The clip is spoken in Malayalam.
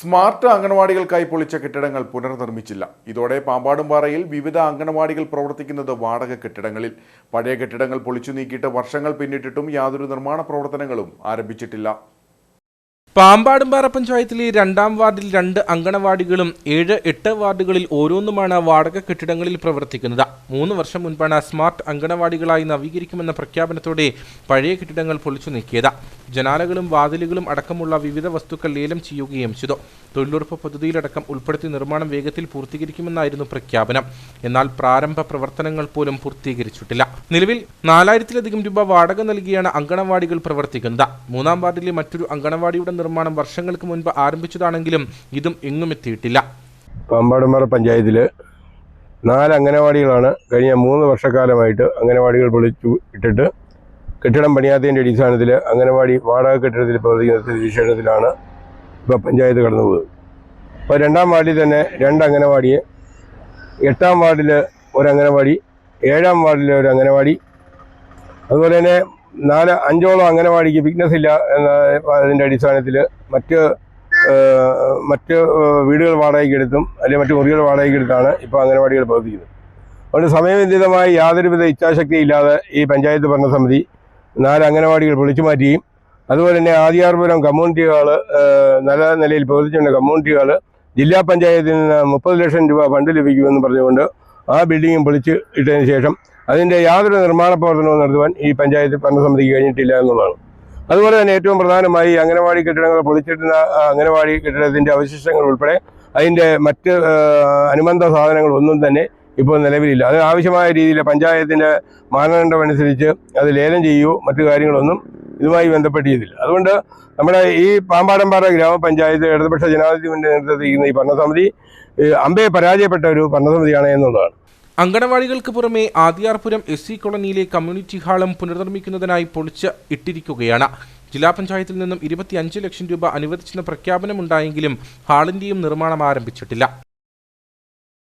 സ്മാർട്ട് അംഗനവാടികൾക്കായി പൊളിച്ച കെട്ടിടങ്ങൾ പുനർനിർമ്മിച്ചില്ല. ഇതോടെ പാമ്പാടുംപാറയിൽ വിവിധ അംഗനവാടികൾ പ്രവർത്തിക്കുന്നത് വാടക കെട്ടിടങ്ങളിൽ. പഴയ കെട്ടിടങ്ങൾ പൊളിച്ചു നീക്കിയിട്ട് വർഷങ്ങൾ പിന്നിട്ടിട്ടും യാതൊരു നിർമ്മാണ പ്രവർത്തനങ്ങളും ആരംഭിച്ചിട്ടില്ല. പാമ്പാടുംപാറ പഞ്ചായത്തിലെ രണ്ടാം വാർഡിൽ രണ്ട് അങ്കണവാടികളും ഏഴ് എട്ട് വാർഡുകളിൽ ഓരോന്നുമാണ് വാടക കെട്ടിടങ്ങളിൽ പ്രവർത്തിക്കുന്നത്. മൂന്ന് വർഷം മുൻപാണ് സ്മാർട്ട് അങ്കണവാടികളായി നവീകരിക്കുമെന്ന പ്രഖ്യാപനത്തോടെ പഴയ കെട്ടിടങ്ങൾ പൊളിച്ചു നീക്കിയത്. ജനാലകളും വാതിലുകളും അടക്കമുള്ള വിവിധ വസ്തുക്കൾ ലേലം ചെയ്യുകയും ചെയ്തു. തൊഴിലുറപ്പ് പദ്ധതിയിലടക്കം ഉൾപ്പെടുത്തി നിർമ്മാണം വേഗത്തിൽ പൂർത്തീകരിക്കുമെന്നായിരുന്നു പ്രഖ്യാപനം. എന്നാൽ പ്രാരംഭ പ്രവർത്തനങ്ങൾ പോലും പൂർത്തീകരിച്ചിട്ടില്ല. നിലവിൽ നാലായിരത്തിലധികം രൂപ വാടക നൽകിയാണ് അങ്കണവാടികൾ പ്രവർത്തിക്കുന്നത്. മൂന്നാം വാർഡിലെ മറ്റൊരു അങ്കണവാടിയുടെ വർഷങ്ങൾക്ക് മുൻപ് ആരംഭിച്ചതാണെങ്കിലും ഇതും എങ്ങും എത്തിയിട്ടില്ല. പാമ്പാടുമാറ പഞ്ചായത്തിൽ നാല് അംഗനവാടികളാണ് കഴിഞ്ഞ മൂന്ന് വർഷക്കാലമായിട്ട് അംഗനവാടികൾ പൊളിച്ചു ഇട്ടിട്ട് കെട്ടിടം പണിയാത്തതിന്റെ അടിസ്ഥാനത്തിൽ അംഗനവാടി വാടക കെട്ടിടത്തിൽ പ്രവർത്തിക്കുന്ന സ്ഥിതിവിശേഷത്തിലാണ് ഇപ്പോൾ പഞ്ചായത്ത് കടന്നു പോകുന്നത് അപ്പോൾ രണ്ടാം വാർഡിൽ തന്നെ രണ്ട് അംഗനവാടിയെ എട്ടാം വാർഡിൽ ഒരു അംഗനവാടി ഏഴാം വാർഡിൽ ഒരു അംഗനവാടി. അതുപോലെ തന്നെ നാല് അഞ്ചോളം അംഗനവാടിക്ക് ഫിറ്റ്നസ് ഇല്ല എന്ന അതിന്റെ അടിസ്ഥാനത്തിൽ മറ്റ് മറ്റ് വീടുകൾ വാടകയ്ക്ക് എടുത്തും അല്ലെങ്കിൽ മറ്റ് മുറികൾ വാടകയ്ക്ക് എടുത്താണ് ഇപ്പോൾ അംഗനവാടികൾ പ്രവർത്തിക്കുന്നത്. അതുകൊണ്ട് സമയബന്ധിതമായി യാതൊരുവിധ ഇച്ഛാശക്തി ഇല്ലാതെ ഈ പഞ്ചായത്ത് ഭരണസമിതി നാല് അംഗനവാടികൾ പൊളിച്ചു മാറ്റുകയും അതുപോലെ തന്നെ ആദിയാർപുരം കമ്മ്യൂണിറ്റികൾ നല്ല നിലയിൽ പ്രവർത്തിച്ചുകൊണ്ട് കമ്മ്യൂണിറ്റികൾ ജില്ലാ പഞ്ചായത്തിൽ നിന്ന് മുപ്പത് ലക്ഷം രൂപ ഫണ്ട് ലഭിക്കുമെന്ന് പറഞ്ഞുകൊണ്ട് ആ ബിൽഡിങ്ങും പൊളിച്ച് ഇട്ടതിന് ശേഷം അതിന്റെ യാതൊരു നിർമ്മാണ പ്രവർത്തനവും നടത്തുവാൻ ഈ പഞ്ചായത്ത് ഭരണസമിതിക്ക് കഴിഞ്ഞിട്ടില്ല എന്നുള്ളതാണ്. അതുപോലെ തന്നെ ഏറ്റവും പ്രധാനമായി അംഗനവാടി കെട്ടിടങ്ങൾ പൊളിച്ചിട്ടുന്ന അംഗനവാടി കെട്ടിടത്തിന്റെ അവശിഷ്ടങ്ങൾ ഉൾപ്പെടെ അതിന്റെ മറ്റ് അനുബന്ധ സാധനങ്ങൾ ഒന്നും തന്നെ ഇപ്പോൾ നിലവിലില്ല. അത് ആവശ്യമായ രീതിയിൽ പഞ്ചായത്തിന്റെ മാനദണ്ഡമനുസരിച്ച് അത് ലേലം ചെയ്യുകയോ മറ്റു കാര്യങ്ങളൊന്നും ഇതുമായി ബന്ധപ്പെട്ടിരുന്നില്ല. അതുകൊണ്ട് നമ്മുടെ ഈ പാമ്പാടമ്പാറ ഗ്രാമപഞ്ചായത്ത് ഇടതുപക്ഷ ജനാധിപത്യത്തിന്റെ നേതൃത്വത്തിൽ ഈ ഭരണസമിതി അമ്പയെ പരാജയപ്പെട്ട ഒരു ഭരണസമിതിയാണ് എന്നുള്ളതാണ്. അങ്കണവാടികൾക്ക് പുറമെ ആദിയാർപുരം എസ് സി കോളനിയിലെ കമ്മ്യൂണിറ്റി ഹാളും പുനർനിർമ്മിക്കുന്നതിനായി പൊളിച്ച് ഇട്ടിരിക്കുകയാണ്. ജില്ലാ പഞ്ചായത്തിൽ നിന്നും ഇരുപത്തിയഞ്ച് ലക്ഷം രൂപ അനുവദിച്ചെന്ന പ്രഖ്യാപനമുണ്ടായെങ്കിലും ഹാളിന്റെയും നിർമ്മാണം ആരംഭിച്ചിട്ടില്ല.